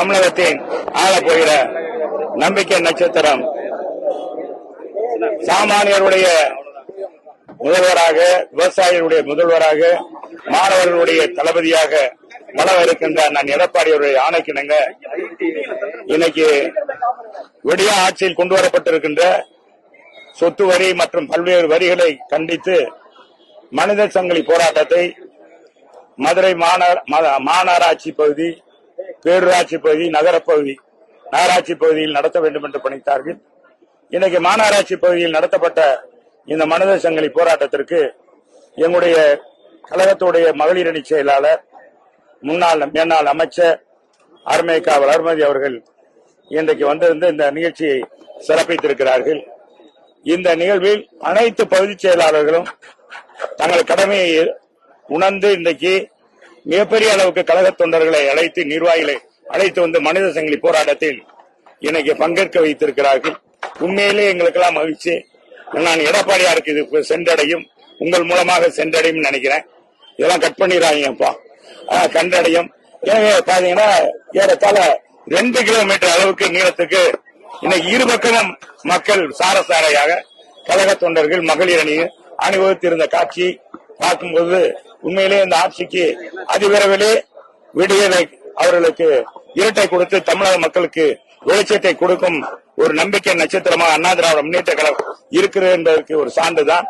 தமிழகத்தின் ஆளப் போகிற நம்பிக்கை நட்சத்திரம் சாமானியருடைய முதல்வராக விவசாயிகளுடைய முதல்வராக மாணவர்களுடைய தளபதியாக வளர இருக்கின்ற நான் எடப்பாடியுடைய ஆணைக்கிணங்க இன்னைக்கு விடிய ஆட்சியில் கொண்டு வரப்பட்டிருக்கின்ற சொத்து வரி மற்றும் பல்வேறு வரிகளை கண்டித்து மனித சங்கிலி போராட்டத்தை மதுரை மாநகராட்சி பகுதி பேரூராட்சி பகுதி நகரப்பகுதி நகராட்சி பகுதியில் நடத்த வேண்டும் என்று பணித்தார்கள். இன்னைக்கு மாநகராட்சி பகுதியில் நடத்தப்பட்ட இந்த மனித சங்கிலி போராட்டத்திற்கு எங்களுடைய கழகத்துடைய மகளிர் அணி செயலாளர் முன்னாள் மேனாள் அமைச்சர் அருமைக்கா வளர்மதி அவர்கள் இன்றைக்கு வந்திருந்து இந்த நிகழ்ச்சியை சிறப்பித்திருக்கிறார்கள். இந்த நிகழ்வில் அனைத்து பகுதி செயலாளர்களும் தங்கள் கடமையை உணர்ந்து இன்றைக்கு மிகப்பெரிய அளவுக்கு கழக தொண்டர்களை அழைத்து நிர்வாகிகளை அழைத்து வந்து மனித சங்கிலி போராட்டத்தில் இன்னைக்கு பங்கேற்க வைத்திருக்கிறார்கள். உண்மையிலே எங்களுக்கெல்லாம் மகிழ்ச்சி. நான் எடப்பாடியாருக்கு இது சென்றடையும். உங்கள் மூலமாக சென்றடையும் நினைக்கிறேன். இதெல்லாம் கட் பண்ணிடுறாங்கப்பா ஆஹ், கண்டடையும். எனவே பாத்தீங்கன்னா ஏறத்தாழ ரெண்டு கிலோமீட்டர் அளவுக்கு நீளத்துக்கு இன்னைக்கு இருபக்கமும் மக்கள் சாரசாரையாக கழக தொண்டர்கள் மகளிர் அணி அணிவகுத்திருந்த காட்சி பார்க்கும்போது உண்மையிலே இந்த ஆட்சிக்கு அதிவிரைவிலே விடுதலை அவர்களுக்கு இரட்டை கொடுத்து தமிழக மக்களுக்கு வெளிச்சத்தை கொடுக்கும் ஒரு நம்பிக்கை நட்சத்திரமாக அண்ணா திராவிட முன்னேற்ற கழகம் இருக்கிறது என்பதற்கு ஒரு சான்றுதான்.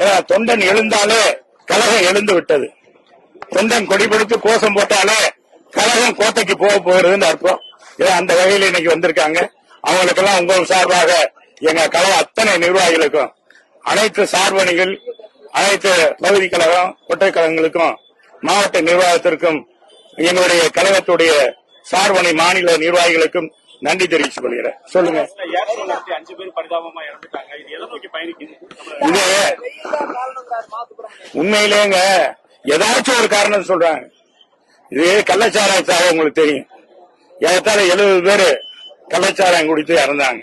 ஏன்னா தொண்டன் எழுந்தாலே கழகம் எழுந்து விட்டது. தொண்டன் கொடிபிடித்து கோஷம் போட்டாலே கழகம் கோட்டைக்கு போக போகிறதுன்னு அர்த்தம். அந்த வகையில் இன்னைக்கு வந்திருக்காங்க. அவங்களுக்கெல்லாம் உங்கள் சார்பாக எங்க கழக அத்தனை நிர்வாகிகளுக்கும் அனைத்து சார்பணிகள் அனைத்து பகுதி கழகம் கொட்டை கழகங்களுக்கும் மாவட்ட நிர்வாகத்திற்கும் எங்களுடைய கழகத்துடைய சார்பணி மாநில நிர்வாகிகளுக்கும் நன்றி தெரிவித்துக் கொள்கிறேன். சொல்லுங்க. இது உண்மையிலேங்க ஏதாச்சும் ஒரு காரணம் சொல்றாங்க. இது கள்ளச்சாராய உங்களுக்கு தெரியும். ஏறத்தாழ எழுபது பேர் கள்ளச்சாராயம் குடித்து இறந்தாங்க.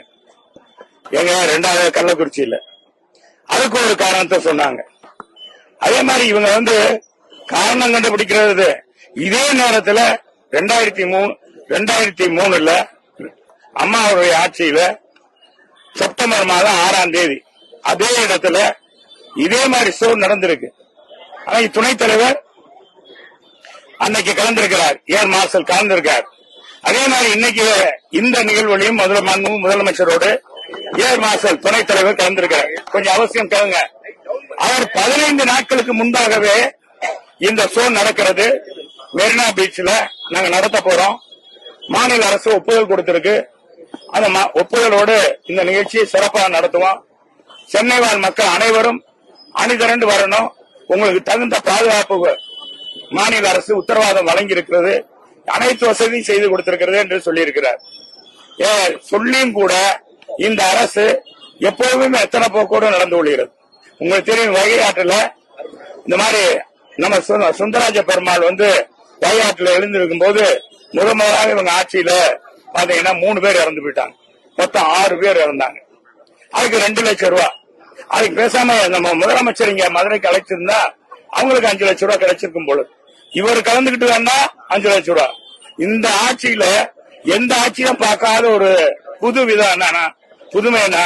எங்க ரெண்டாவது கள்ளக்குறிச்சி இல்ல. அதுக்கு ஒரு காரணத்தை சொன்னாங்க. அதே மாதிரி இவங்க வந்து காரணம் கண்டுபிடிக்கிறது இதே நேரத்தில் ரெண்டாயிரத்தி மூணு ரெண்டாயிரத்தி மூணுல அம்மாவுடைய ஆட்சியில செப்டம்பர் மாதம் ஆறாம் தேதி அதே இடத்துல இதே மாதிரி ஷோ நடந்திருக்கு. ஆனா துணைத் தலைவர் அன்னைக்கு கலந்திருக்கிறார். Air marshal கலந்திருக்கார்? அதே மாதிரி இன்னைக்கு இந்த நிகழ்வுலையும் முதலமைச்சரோடு ஏர் மார்ஷல் துணைத் தலைவர் கலந்திருக்கிறார்? கொஞ்சம் அவசியம் கேளுங்க. அவர் பதினைந்து நாட்களுக்கு முன்பாகவே இந்த ஷோ நடக்கிறது. மெரினா பீச்ல நாங்க நடத்த போறோம். மாநில அரசு ஒப்புதல் கொடுத்திருக்கு. அந்த ஒப்புதலோடு இந்த நிகழ்ச்சியை சிறப்பாக நடத்துவோம். சென்னை வாழ் மக்கள் அனைவரும் அணிதிரண்டு வரணும். உங்களுக்கு தகுந்த பாதுகாப்பு மாநில அரசு உத்தரவாதம் வழங்கி இருக்கிறது அனைத்து வசதியும் செய்து கொடுத்திருக்கிறது என்று சொல்லியிருக்கிறார். சொல்லியும் கூட இந்த அரசு எப்போதுமே எத்தனை போக்கோடு நடந்து கொள்கிறது? உங்களுக்கு தெரியும் வைகை ஆற்றுல இந்த மாதிரி நம்ம சுந்தராஜ பெருமாள் வந்து வைகை ஆற்றுல எழுந்திருக்கும் போது முதல் முதலாக இவங்க ஆட்சியில பாத்தீங்கன்னா மூணு பேர் இறந்து போயிட்டாங்க. மொத்தம் ஆறு பேர் இறந்தாங்க. அதுக்கு ரெண்டு லட்சம் ரூபா. அதுக்கு பேசாம நம்ம முதலமைச்சர் இங்க மதுரைக்கு அழைச்சிருந்தா அவங்களுக்கு அஞ்சு லட்சம் ரூபா கிடைச்சிருக்கும் போல. இவர் கலந்துகிட்டு வேணா அஞ்சு லட்சம் ரூபா. இந்த ஆட்சியில எந்த ஆட்சியும் பார்க்காத ஒரு புது விதம் என்னன்னா புதுமை என்ன?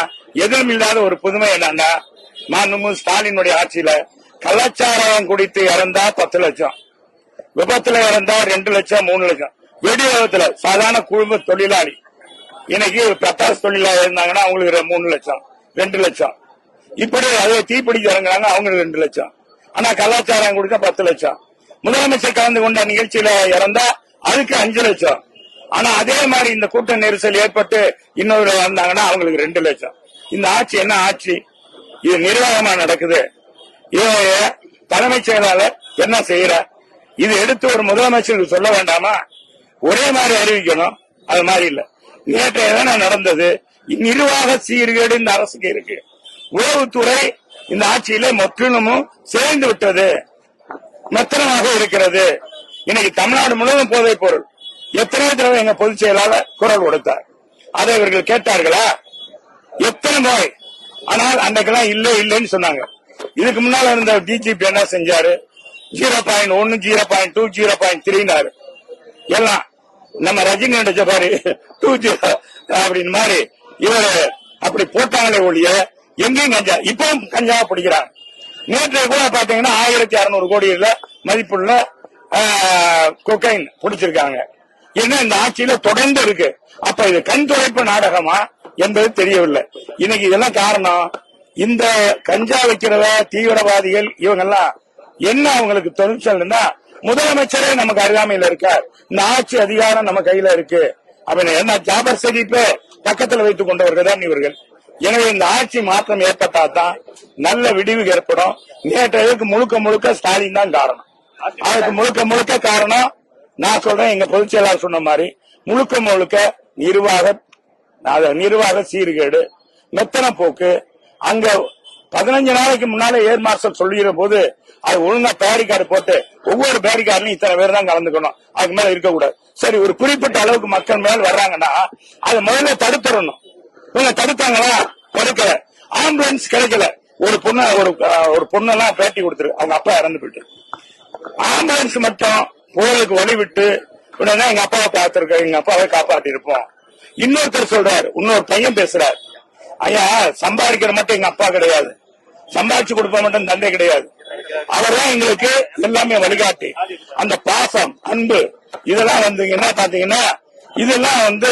எதிரும் இல்லாத ஒரு புதுமை என்னன்னா மாண்புமிகு ஸ்டாலினுடைய ஆட்சியில கலாச்சாரம் குடித்து இறந்தா பத்து லட்சம். விபத்துல இறந்தா ரெண்டு லட்சம் மூணு லட்சம். வெடி விபத்துல சாதாரண குடும்ப தொழிலாளி. இன்னைக்கு பத்தாசு தொழிலாளி இருந்தாங்கன்னா அவங்களுக்கு ரெ- மூணு லட்சம் ரெண்டு லட்சம். இப்படி அதை தீப்பிடிக்க இறங்குறாங்க அவங்களுக்கு ரெண்டு லட்சம். ஆனா கலாச்சாரம் கொடுக்க பத்து லட்சம். முதலமைச்சர் கலந்து கொண்ட நிகழ்ச்சியில இறந்தா அதுக்கு அஞ்சு லட்சம். ஆனா அதே மாதிரி இந்த கூட்ட நெரிசல் ஏற்பட்டு இன்னொரு இறந்தாங்கன்னா அவங்களுக்கு ரெண்டு லட்சம். இந்த ஆட்சி என்ன ஆட்சி? இது நிர்வாகமா நடக்குது? இவங்க தலைமைச் செயலாளர் என்ன செய்யறார் இது எடுத்து ஒரு முதலமைச்சருக்கு சொல்ல வேண்டாமா? ஒரே மாதிரி அறிவிக்கணும். அது மாதிரி இல்ல. நேற்றைய தானே நடந்தது? நிர்வாக சீர்கேடு இந்த அரசுக்கு இருக்கு. உளவுத்துறை இந்த ஆட்சியில முற்றிலுமும் சேர்ந்து விட்டது. மெத்தனமாக இருக்கிறது. இன்னைக்கு தமிழ்நாடு முழுவதும் போதைப் பொருள். எத்தனை தடவை எங்க பொதுச் செயலாளர் குரல் கொடுத்தார். அதை இவர்கள் கேட்டார்களா? எத்தனை நோய் ஆனால் அன்றைக்கெல்லாம் இல்லை இல்லைன்னு சொன்னாங்க. இதுக்கு முன்னால இருந்த டிஜிபி என்ன செஞ்சாரு? ஜீரோ பாயிண்ட் ஒன்னு zero point two zero point த்ரீனாரு எல்லாம் நம்ம ரஜினி நடிச்ச பாரு டூ ஜீரோ அப்படின்னு மாதிரி இவரு அப்படி போட்டாங்களே ஒழிய எங்கேயும் கஞ்சா இப்பவும் கஞ்சா பிடிக்கிறாங்க. நேற்று கூட பாத்தீங்கன்னா ஆயிரத்தி அறுநூறு கோடியில மதிப்புள்ள கொக்கைன் பிடிச்சிருக்காங்க. என்ன இந்த ஆட்சியில தொடர்ந்து இருக்கு. அப்ப இது கண் துடைப்பு நாடகமா? என்பது தெரியவில்லை. இன்னைக்கு இதெல்லாம் காரணம் இந்த கஞ்சா வைக்கிறத தீவிரவாதிகள் இவங்கெல்லாம் என்ன அவங்களுக்கு தொழிற்சல்னா முதலமைச்சரே நமக்கு அருகாமையில இருக்கார். இந்த ஆட்சி அதிகாரம் நம்ம கையில இருக்கு. அப்படின்னு என்ன ஜாபர் சதீப்பே பக்கத்துல வைத்துக் கொண்டவர்கள் தான் இவர்கள். எனவே இந்த ஆட்சி மாற்றம் ஏற்பட்டா தான் நல்ல விடிவு ஏற்படும். நேற்றைக்கு முழுக்க முழுக்க ஸ்டாலின் தான் காரணம். அதுக்கு முழுக்க முழுக்க காரணம் நான் சொல்றேன் எங்க பொதுச் செயலாளர் சொன்ன மாதிரி முழுக்க முழுக்க நிர்வாக நிர்வாக சீர்கேடு மெத்தன போக்கு. அங்க பதினஞ்சு நாளைக்கு முன்னாலே ஏர் மாஸ்டர் சொல்லுகிற போது அது ஒழுங்கா பேரிகார்டு போட்டு ஒவ்வொரு பேரிகார்டுலையும் இத்தனை பேர் தான் கலந்துக்கணும். அதுக்கு மேல இருக்கக்கூடாது. சரி ஒரு குறிப்பிட்ட அளவுக்கு மக்கள் மேல் வர்றாங்கன்னா அது முதல்ல தடுத்துடணும். இவங்க தடுத்தாங்களா? கொடுக்கல. ஆம்புலன்ஸ் கிடைக்கல. ஒரு பொண்ணு ஒரு ஒரு பொண்ணெல்லாம் பேட்டி கொடுத்துரு. அவங்க அப்பா இறந்து போயிட்டு ஆம்புலன்ஸ் மட்டும் புயலுக்கு வழி விட்டு உடனே எங்க அப்பாவை பார்த்திருக்க எங்க அப்பாவை காப்பாத்தி இருப்போம் இன்னொருத்தர் சொல்றாரு இன்னொரு பையன் பேசுறாரு. ஐயா சம்பாதிக்கிற மட்டும் எங்க அப்பா கிடையாது. சம்பாதிச்சு கொடுப்ப மட்டும் தந்தை கிடையாது. அவர் தான் எங்களுக்கு எல்லாமே வழிகாட்டி. அந்த பாசம் அன்பு இதெல்லாம் வந்தீங்கன்னா பாத்தீங்கன்னா இதெல்லாம் வந்து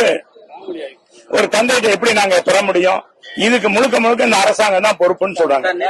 ஒரு தந்தைகிட்ட எப்படி நாங்க பெற முடியும்? இதுக்கு முழுக்க முழுக்க இந்த அரசாங்கம் தான் பொறுப்புன்னு சொல்றாங்க.